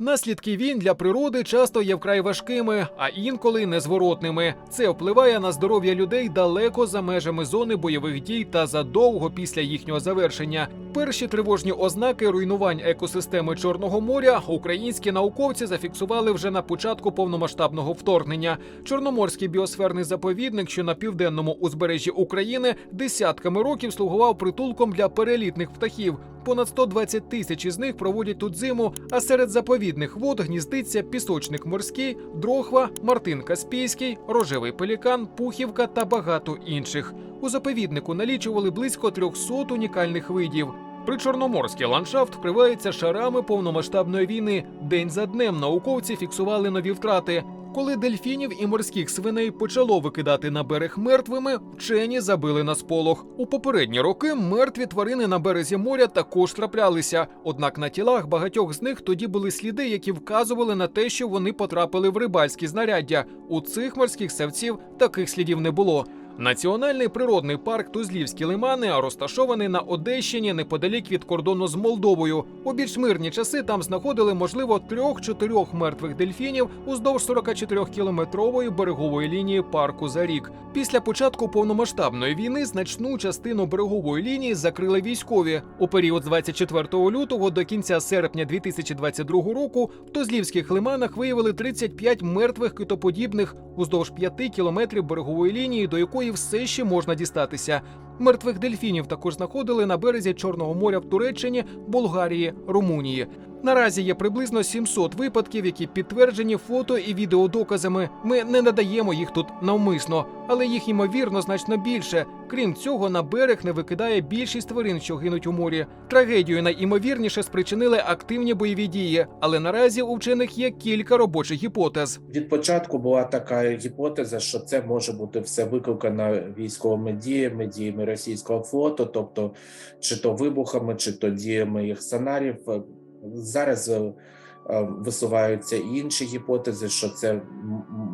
Наслідки війн для природи часто є вкрай важкими, а інколи незворотними. Це впливає на здоров'я людей далеко за межами зони бойових дій та задовго після їхнього завершення. Перші тривожні ознаки руйнувань екосистеми Чорного моря українські науковці зафіксували вже на початку повномасштабного вторгнення. Чорноморський біосферний заповідник, що на південному узбережжі України десятками років слугував притулком для перелітних птахів. Понад 120 тисяч із них проводять тут зиму, а серед заповідних вод гніздиться пісочник морський, дрохва, мартин каспійський, рожевий пелікан, пухівка та багато інших. У заповіднику налічували близько 300 унікальних видів. Причорноморський ландшафт вкривається шарами повномасштабної війни. День за днем науковці фіксували нові втрати. Коли дельфінів і морських свиней почало викидати на берег мертвими, вчені забили на сполох. У попередні роки мертві тварини на березі моря також траплялися. Однак на тілах багатьох з них тоді були сліди, які вказували на те, що вони потрапили в рибальські знаряддя. У цих морських савців таких слідів не було. Національний природний парк Тузлівські лимани розташований на Одещині неподалік від кордону з Молдовою. У більш мирні часи там знаходили можливо трьох-чотирьох мертвих дельфінів уздовж 44-кілометрової берегової лінії парку за рік. Після початку повномасштабної війни значну частину берегової лінії закрили військові. У період з 24 лютого до кінця серпня 2022 року в Тузлівських лиманах виявили 35 мертвих китоподібних уздовж 5 кілометрів берегової лінії, до якої все ще можна дістатися. Мертвих дельфінів також знаходили на березі Чорного моря в Туреччині, Болгарії, Румунії. Наразі є приблизно 700 випадків, які підтверджені фото і відеодоказами. Ми не надаємо їх тут навмисно, але їх ймовірно значно більше. Крім цього, на берег не викидає більшість тварин, що гинуть у морі. Трагедію найімовірніше спричинили активні бойові дії, але наразі у вчених є кілька робочих гіпотез. Від початку була така гіпотеза, що це може бути все викликано військовими діями, діями російського флоту, тобто чи то вибухами, чи то діями їх сценаріїв. Зараз е, е, висуваються інші гіпотези, що це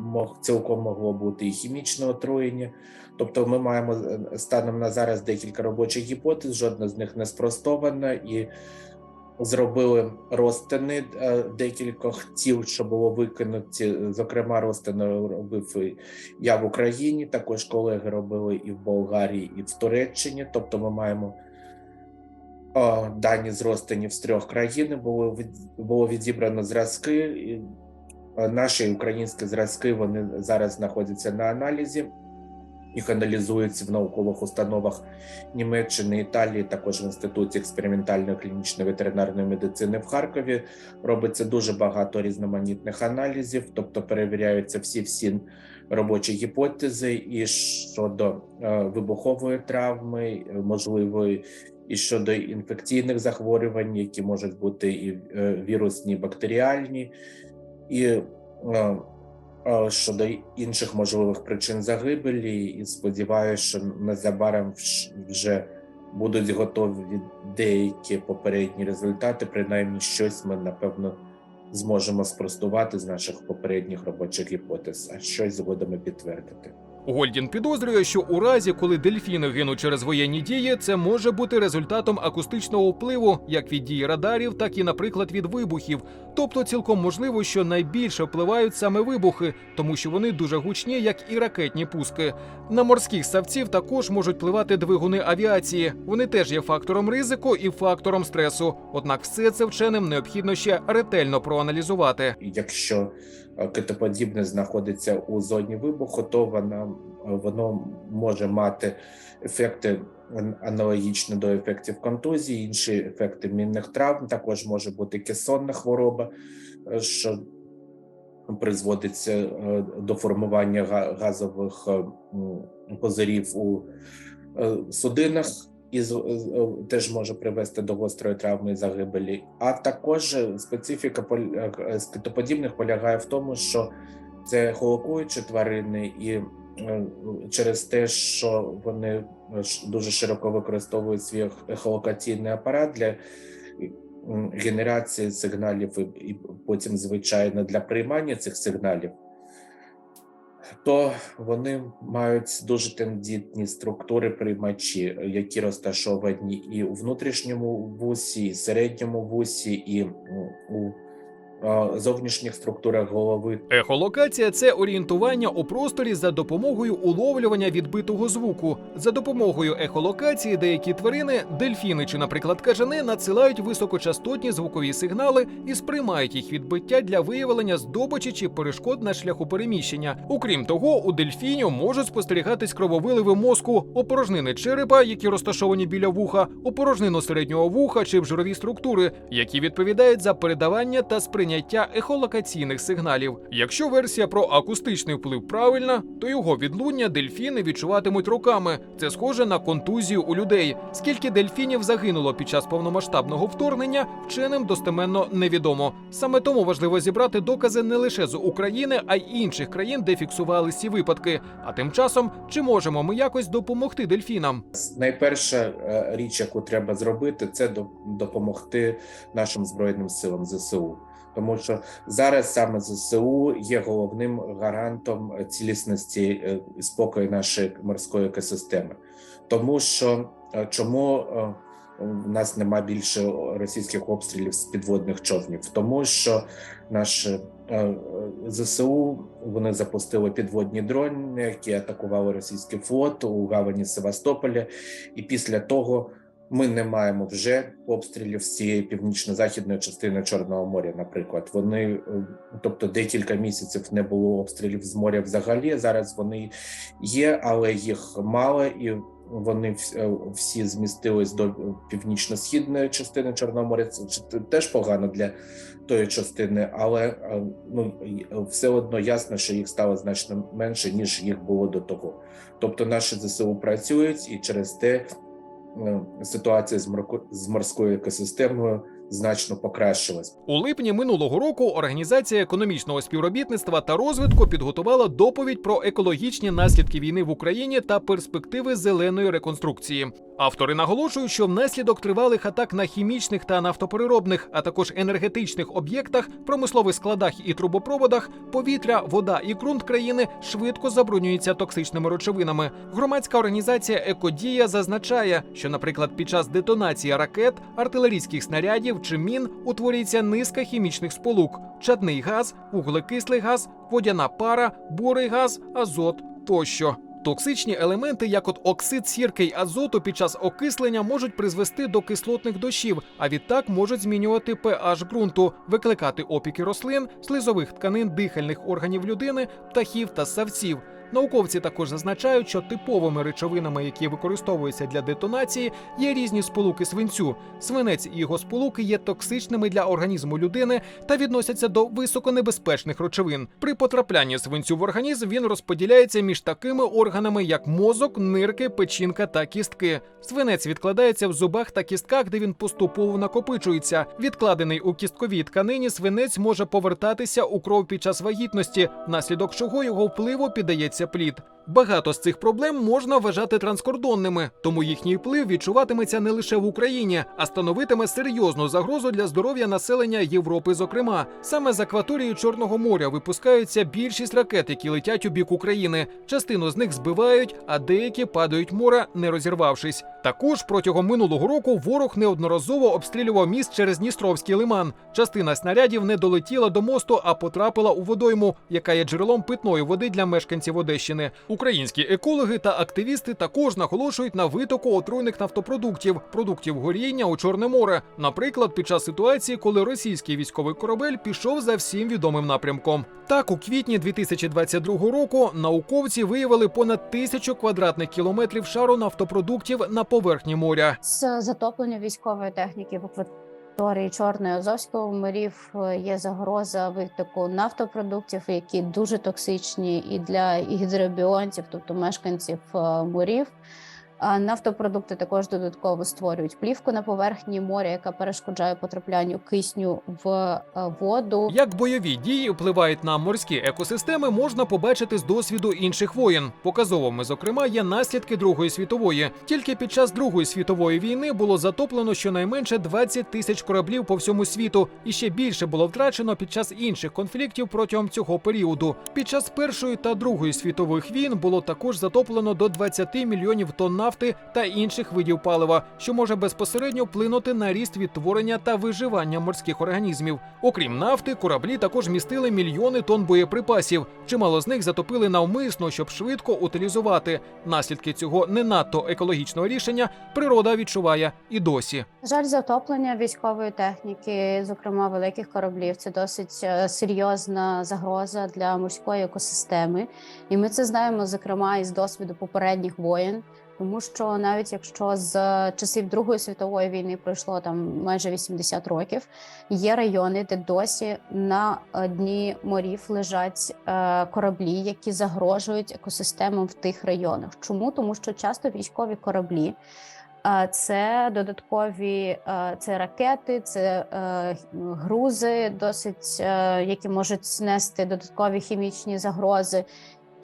мог цілком могло бути і хімічне отруєння. Тобто, ми маємо е, станом на зараз декілька робочих гіпотез, жодна з них не спростована і. Зробили розтини е, декількох тіл, що було викинуті. Зокрема, розтини робив я в Україні. Також колеги робили і в Болгарії, і в Туреччині. Тобто, ми маємо е, дані з розтинів з трьох країн. Було було відібрано зразки. Е, наші українські зразки вони зараз знаходяться на аналізі. Їх аналізуються в наукових установах Німеччини, Італії, також в інституті експериментальної клінічної ветеринарної медицини в Харкові. Робиться дуже багато різноманітних аналізів, тобто перевіряються всі всі робочі гіпотези, і щодо е, вибухової травми, е, можливої, і щодо інфекційних захворювань, які можуть бути і е, вірусні, і бактеріальні, і щодо інших можливих причин загибелі, і сподіваюся, що незабаром вже будуть готові деякі попередні результати. Принаймні, щось ми напевно зможемо спростувати з наших попередніх робочих гіпотез, а щось згодом підтвердити. Гольдін підозрює, що у разі, коли дельфіни гинуть через воєнні дії, це може бути результатом акустичного впливу, як від дії радарів, так і, наприклад, від вибухів. Тобто, цілком можливо, що найбільше впливають саме вибухи, тому що вони дуже гучні, як і ракетні пуски. На морських ставців також можуть впливати двигуни авіації. Вони теж є фактором ризику і фактором стресу. Однак все це вченим необхідно ще ретельно проаналізувати. Якщо е, китоподібне знаходиться у зоні вибуху, то вона воно може мати ефекти ан- аналогічні до ефектів контузії, інші ефекти мінних травм. Також може бути кесонна хвороба, е, що призводиться е, до формування газових е, позирів у судинах. І теж може привести до гострої травми і загибелі. А також специфіка скитоподібних полягає в тому, що це холокуючі тварини, і через те, що вони е, дуже широко використовують свій ехолокаційний апарат для генерації сигналів і, потім, звичайно, для приймання цих сигналів, то вони мають дуже тендітні структури приймачі, які розташовані і у внутрішньому вусі, і середньому вусі, і у зовнішніх структурах голови. Ехолокація це орієнтування у просторі за допомогою уловлювання відбитого звуку. За допомогою ехолокації деякі тварини, дельфіни чи, наприклад, кажани, надсилають високочастотні звукові сигнали і сприймають їх відбиття для виявлення здобичі чи перешкод на шляху переміщення. Окрім того, у дельфінів можуть спостерігатись крововиливи мозку, опорожнини черепа, які розташовані біля вуха, опорожнину середнього вуха чи в жирові структури, які відповідають за передавання та сприйняття ехолокаційних сигналів. Якщо версія про акустичний вплив правильна, то його відлуння дельфіни відчуватимуть руками. Це схоже на контузію у людей. Скільки дельфінів загинуло під час повномасштабного вторгнення, вченим достеменно невідомо. Саме тому важливо зібрати докази не лише з України, а й інших країн, де фіксували ці випадки. А тим часом, чи можемо ми якось допомогти дельфінам? Найперша е, річ, яку треба зробити, це до- допомогти нашим збройним силам ЗСУ. Тому що зараз саме ЗСУ є головним гарантом цілісності е, і спокою нашої морської екосистеми. Тому що е, чому е, в нас нема більше російських обстрілів з підводних човнів? Тому що наші ЗСУ вони запустили підводні дрони, які атакували російський флот у гавані Севастополя, і після того ми не маємо вже обстрілів з цієї північно-західної частини Чорного моря. Наприклад, вони, е, тобто, декілька місяців не було обстрілів з моря взагалі. Зараз вони є, але їх мало і. Вони е, всі змістились до північно-східної частини Чорного моря. Це теж погано для тої частини, але е, ну все одно ясно, що їх стало значно менше ніж їх було до того. Тобто наші ЗСУ працюють, і через те ситуація з морською екосистемою значно покращилась. У липні минулого року Організація економічного співробітництва та розвитку підготувала доповідь про екологічні наслідки війни в Україні та перспективи зеленої реконструкції. Автори наголошують, що внаслідок тривалих атак на хімічних та нафтопереробних, а також енергетичних об'єктах, промислових складах і трубопроводах, повітря, вода і ґрунт країни швидко забруднюються токсичними речовинами. Громадська організація Екодія зазначає, що, наприклад, під час детонації ракет, артилерійських снарядів чи мін утворюється низка хімічних сполук: чадний газ, вуглекислий газ, водяна пара, бурий газ, азот тощо. Токсичні елементи, як от оксид сірки й азоту під час окислення, можуть призвести до кислотних дощів, а відтак можуть змінювати pH ґрунту, викликати опіки рослин, слизових тканин дихальних органів людини, птахів та ссавців. Науковці також зазначають, що типовими речовинами, які використовуються для детонації, є різні сполуки свинцю. Свинець і його сполуки є токсичними для організму людини та відносяться до високонебезпечних речовин. При потраплянні свинцю в організм він розподіляється між такими органами, як мозок, нирки, печінка та кістки. Свинець відкладається в зубах та кістках, де він поступово накопичується. Відкладений у кістковій тканині свинець може повертатися у кров під час вагітності, внаслідок чого його впливу піддається плід. Багато з цих проблем можна вважати транскордонними, тому їхній вплив відчуватиметься не лише в Україні, а становитиме серйозну загрозу для здоров'я населення Європи. Зокрема, саме з акваторії Чорного моря випускаються більшість ракет, які летять у бік України. Частину з них збивають, а деякі падають море, не розірвавшись. Також протягом минулого року ворог неодноразово обстрілював міст через Дністровський лиман. Частина снарядів не долетіла до мосту, а потрапила у водойму, яка є джерелом питної води для мешканців Одещини. Українські екологи та активісти також наголошують на витоку отруйних нафтопродуктів, продуктів горіння у Чорне море. Наприклад, під час ситуації, коли російський військовий корабель пішов за всім відомим напрямком. Так, у квітні 2022 року науковці виявили понад тисячу квадратних кілометрів шару нафтопродуктів на поверхні моря. З затоплення військової техніки в акваторії Чорної Азовського морів е, є загроза витоку нафтопродуктів, які дуже токсичні і для гідробіонців, тобто мешканців е, морів. Нафтопродукти також додатково створюють плівку на поверхні моря, яка перешкоджає потраплянню кисню в е, воду. Як бойові дії впливають на морські екосистеми, можна побачити з досвіду інших воєн. Показовими, зокрема, є наслідки Другої світової. Тільки під час Другої світової війни було затоплено щонайменше 20 тисяч кораблів по всьому світу, і ще більше було втрачено під час інших конфліктів протягом цього періоду. Під час Першої та Другої світових війн було також затоплено до 20 мільйонів тонн нафти та інших видів палива, що може безпосередньо вплинути на ріст відтворення та виживання морських організмів. Окрім нафти, кораблі також містили мільйони тонн боєприпасів. Чимало з них затопили навмисно, щоб швидко утилізувати. Наслідки цього не надто екологічного рішення природа відчуває і досі. Жаль, затоплення військової техніки, зокрема великих кораблів, це досить е, серйозна загроза для морської екосистеми. І ми це знаємо, зокрема, із досвіду попередніх воєн. Тому що навіть якщо з часів Другої світової війни пройшло там майже 80 років, є райони, де досі на е, дні морів лежать е, кораблі, які загрожують екосистемам в тих районах. Чому? Тому що часто військові кораблі а Це додаткові е, це ракети, це е, грузи, досить е, які можуть нести додаткові хімічні загрози,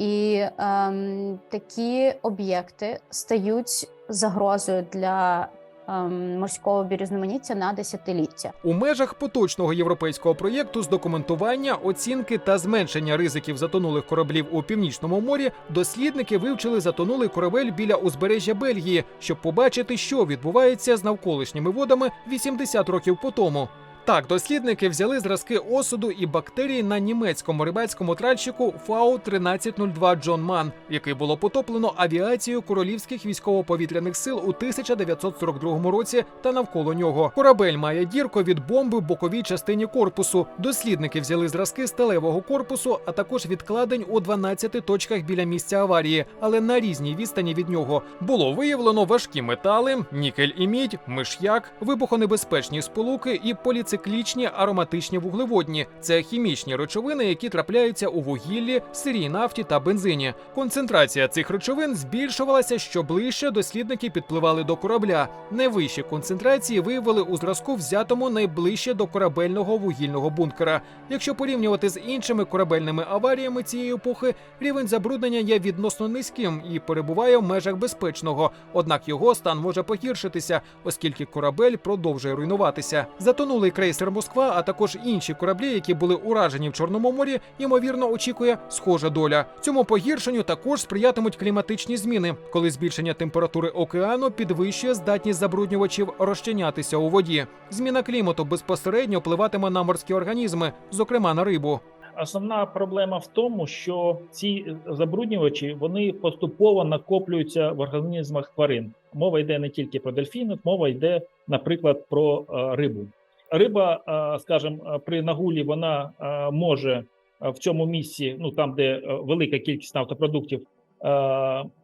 і ем, такі об'єкти стають загрозою для ем, морського бірізноманіття на десятиліття. У межах поточного європейського проєкту з документування, оцінки та зменшення ризиків затонулих кораблів у північному морі дослідники вивчили затонулий корабель біля узбережжя Бельгії, щоб побачити, що відбувається з навколишніми водами 80 років по тому. Так, дослідники взяли зразки осуду і бактерій на німецькому рибацькому тральщику Фау 1302 Джон Ман, який було потоплено авіацією королівських військово-повітряних сил у 1942 році та навколо нього. Корабель має дірку від бомби в боковій частині корпусу. Дослідники взяли зразки сталевого корпусу, а також відкладень у 12 точках біля місця аварії, але на різній відстані від нього було виявлено важкі метали, нікель і мідь, миш'як, вибухонебезпечні сполуки і поліциклічні ароматичні вуглеводні. Це хімічні речовини, які трапляються у вугіллі, сирій нафті та бензині. Концентрація цих речовин збільшувалася, що ближче дослідники підпливали до корабля. Найвищі концентрації виявили у зразку, взятому найближче до корабельного вугільного бункера. Якщо порівнювати з іншими корабельними аваріями цієї епохи, рівень забруднення є відносно низьким і перебуває в межах безпечного. Однак його стан може погіршитися, оскільки корабель продовжує руйнуватися. Затонулий крейсер Москва, а також інші кораблі, які були уражені в Чорному морі, ймовірно очікує схожа доля. Цьому погіршенню також сприятимуть кліматичні зміни, коли збільшення температури океану підвищує здатність забруднювачів розчинятися у воді. Зміна клімату безпосередньо впливатиме на морські організми, зокрема на рибу. Основна проблема в тому, що ці забруднювачі вони поступово накоплюються в організмах тварин. Мова йде не тільки про дельфінів, мова йде, наприклад, про е, рибу. Риба, е, скажімо, при нагулі вона е, може е, в цьому місці, ну там, де е, велика кількість нафтопродуктів, е,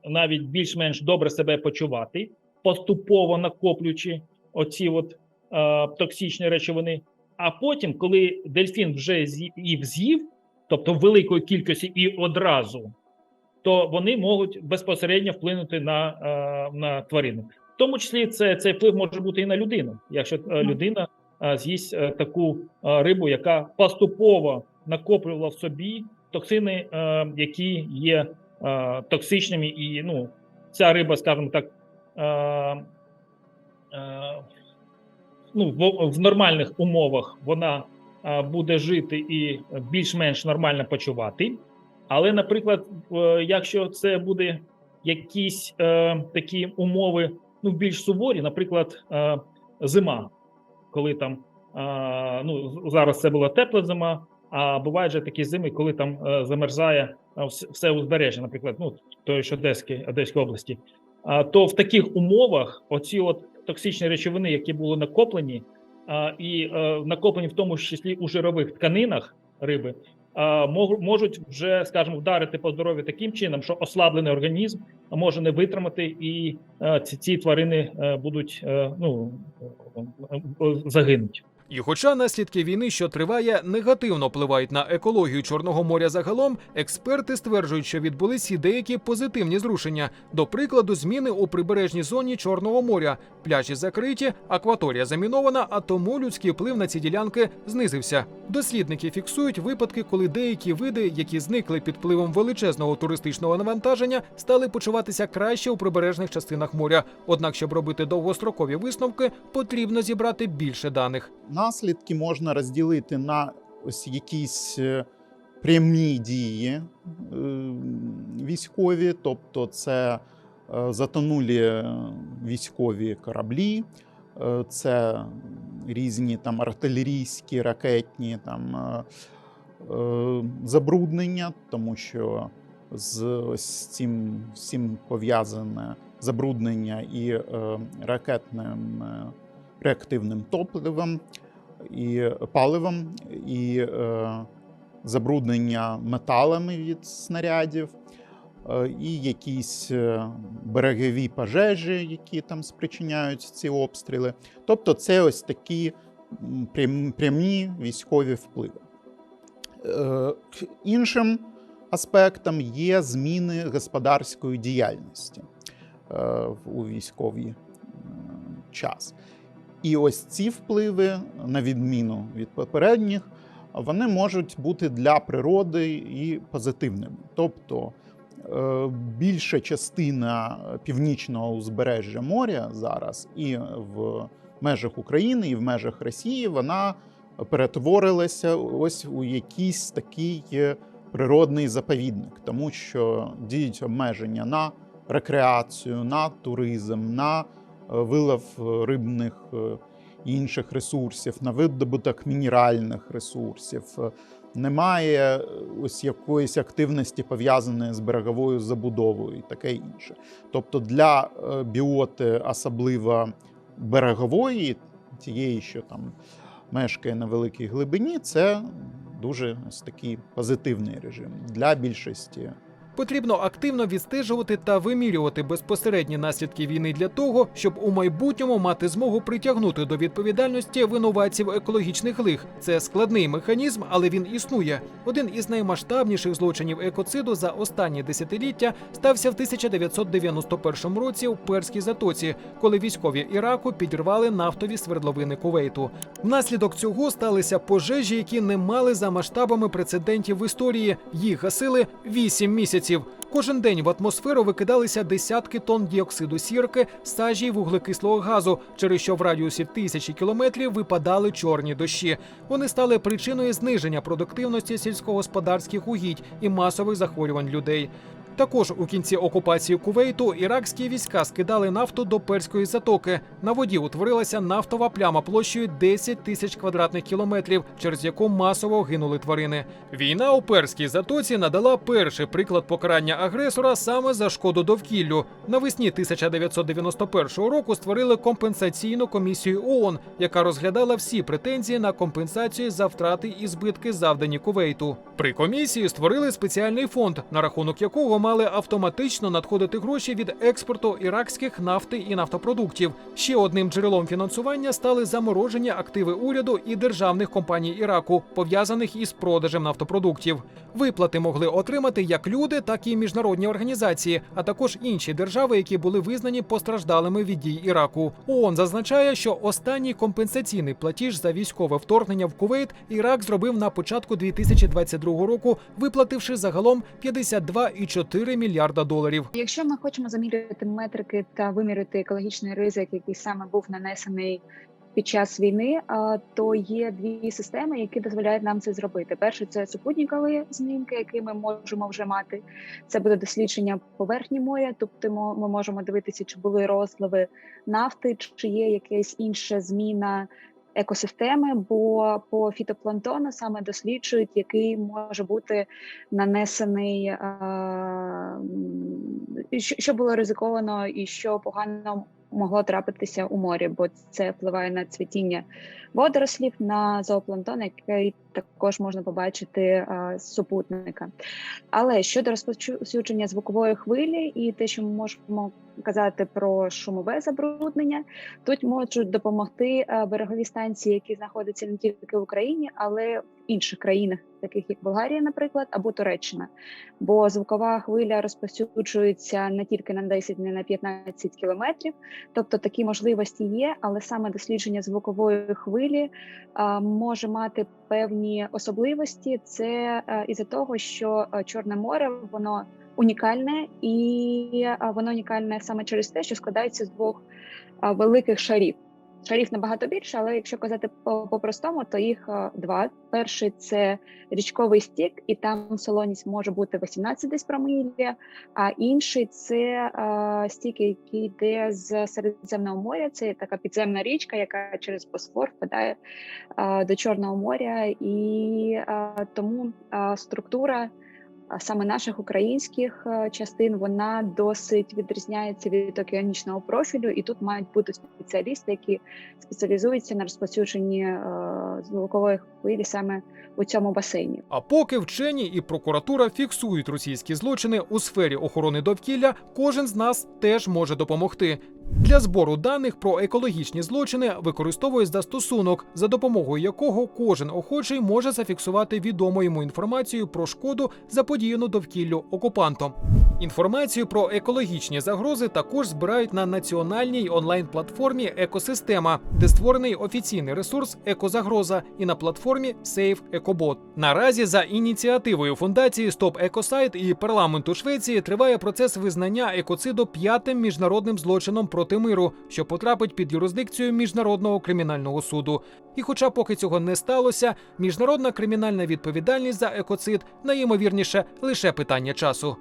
навіть більш-менш добре себе почувати, поступово накоплюючи оці от е, токсичні речовини. А потім, коли дельфін вже їх з'їв, тобто в великої кількості і одразу, то вони можуть безпосередньо вплинути на, е, на тварину. В тому числі це, цей вплив може бути і на людину, якщо е, людина е, з'їсть е, таку е, рибу, яка поступово накоплювала в собі токсини, е, які є е, токсичними, і ну, ця риба, скажімо так, е, е, ну, в, нормальних умовах вона е, буде жити і більш-менш нормально почувати. Але, наприклад, е, якщо це буде якісь е, такі умови ну, більш суворі, наприклад, е, зима, коли там ну, зараз це була тепла зима, а бувають же такі зими, коли там е, замерзає все узбережжя, наприклад, ну, той ж Одеській, Одеської області. А, то в таких умовах оці от токсичні речовини, які були накоплені, а, і е, накоплені в тому числі у жирових тканинах риби, можуть вже, скажімо, вдарити по здоров'ю таким чином, що ослаблений організм може не витримати, і е, ці, ці тварини е, будуть е, ну, е, е, загинуть. І хоча наслідки війни, що триває, негативно впливають на екологію Чорного моря загалом, експерти стверджують, що відбулись і деякі позитивні зрушення. До прикладу, зміни у прибережній зоні Чорного моря. Пляжі закриті, акваторія замінована, а тому людський вплив на ці ділянки знизився. Дослідники фіксують випадки, коли деякі види, які зникли під впливом величезного туристичного навантаження, стали почуватися краще у прибережних частинах моря. Однак, щоб робити довгострокові висновки, потрібно зібрати більше даних. Наслідки можна розділити на ось якісь е, прямі дії е, військові, тобто це е, затонулі військові кораблі, це різні там артилерійські, ракетні там забруднення, тому що з ось цим всім пов'язане забруднення і ракетним реактивним топливом і паливом, і е, забруднення металами від снарядів, е, і якісь е, берегові пожежі, які там спричиняють ці обстріли. Тобто, це ось такі прям- прямі військові впливи. Е, Іншим аспектом є зміни господарської діяльності е, у військовий час. І ось ці впливи, на відміну від попередніх, вони можуть бути для природи і позитивними. Тобто е, більша частина північного узбережжя моря зараз і в межах України, і в межах Росії вона перетворилася ось у якийсь такий природний заповідник, тому що діють обмеження на рекреацію, на туризм, на вилов е, рибних е, і інших ресурсів, на видобуток мінеральних ресурсів. Е, Немає е, ось якоїсь активності пов'язаної з береговою забудовою і таке інше. Тобто для е, біоти, особливо берегової, тієї, що там мешкає на великій глибині, це дуже ось такий позитивний режим для більшості Потрібно активно відстежувати та вимірювати безпосередні наслідки війни для того, щоб у майбутньому мати змогу притягнути до відповідальності винуватців екологічних лих. Це складний механізм, але він існує. Один із наймасштабніших злочинів екоциду за останні десятиліття стався в 1991 році у Перській затоці, коли військові Іраку підірвали нафтові свердловини Кувейту. Внаслідок цього сталися пожежі, які не мали за масштабами прецедентів в історії. Їх гасили 8 місяців. Кожен день в атмосферу викидалися десятки тонн діоксиду сірки, сажі й вуглекислого газу, через що в радіусі тисячі кілометрів випадали чорні дощі. Вони стали причиною зниження продуктивності сільськогосподарських угідь і масових захворювань людей. Також у кінці окупації Кувейту іракські війська скидали нафту до Перської затоки. На воді утворилася нафтова пляма площею 10 тисяч квадратних кілометрів, через яку масово гинули тварини. Війна у Перській затоці надала перший приклад покарання агресора саме за шкоду довкіллю. Навесні 1991 року створили компенсаційну комісію ООН, яка розглядала всі претензії на компенсацію за втрати і збитки, завдані Кувейту. При комісії створили спеціальний фонд, на рахунок якого мали автоматично надходити гроші від експорту іракських нафти і нафтопродуктів. Ще одним джерелом фінансування стали заморожені активи уряду і державних компаній Іраку, пов'язаних із продажем нафтопродуктів. Виплати могли отримати як люди, так і міжнародні організації, а також інші держави, які були визнані постраждалими від дій Іраку. ООН зазначає, що останній компенсаційний платіж за військове вторгнення в Кувейт Ірак зробив на початку 2022 року, виплативши загалом 52,4 мільярда доларів. Якщо ми хочемо заміряти метрики та виміряти екологічний ризик, який саме був нанесений під час війни, то є дві системи, які дозволяють нам це зробити. Перше це супутникові знімки, які ми можемо вже мати. Це буде дослідження поверхні моря, тобто ми можемо дивитися, чи були розливи нафти, чи є якась інша зміна. Екосистеми, бо по фітопланктону саме досліджують, який може бути нанесений, е, що було ризиковано і що погано могло трапитися у морі, бо це впливає на цвітіння водорослів, на зоопланктон, який також можна побачити е, з супутника. Але щодо розповсюдження звукової хвилі і те, що ми можемо казати про шумове забруднення, тут можуть допомогти е, берегові станції, які знаходяться не тільки в Україні, але в інших країнах, таких як Болгарія, наприклад, або Туреччина. Бо звукова хвиля розповсюджується не тільки на 10, не на 15 кілометрів. Тобто такі можливості є, але саме дослідження звукової хвилі а, може мати певні особливості. Це із-за того, що Чорне море воно унікальне, і воно унікальне саме через те, що складається з двох великих шарів. Шарів набагато більше, але якщо казати по- по-простому, то їх е, два. Перший це річковий стік, і там солоність може бути 18 десь промилля, а інший це е, стік, який йде з Середземного моря. Це така підземна річка, яка через Босфор впадає е, до Чорного моря, і тому структура саме наших українських е, частин вона досить відрізняється від океанічного профілю, і тут мають бути спеціалісти, які спеціалізуються на розповсюдженні е, звукової хвилі саме у цьому басейні. А поки вчені і прокуратура фіксують російські злочини у сфері охорони довкілля, кожен з нас теж може допомогти. Для збору даних про екологічні злочини використовує застосунок, за допомогою якого кожен охочий може зафіксувати відому йому інформацію про шкоду, заподіяну довкіллю окупантом. Інформацію про екологічні загрози також збирають на національній онлайн-платформі Екосистема, де створений офіційний ресурс Екозагроза, і на платформі Save Ecobot. Наразі за ініціативою фундації Стоп Екосайт і парламенту Швеції триває процес визнання екоциду п'ятим міжнародним злочином проти миру, що потрапить під юрисдикцію міжнародного кримінального суду. І, хоча поки цього не сталося, міжнародна кримінальна відповідальність за екоцид найімовірніше лише питання часу.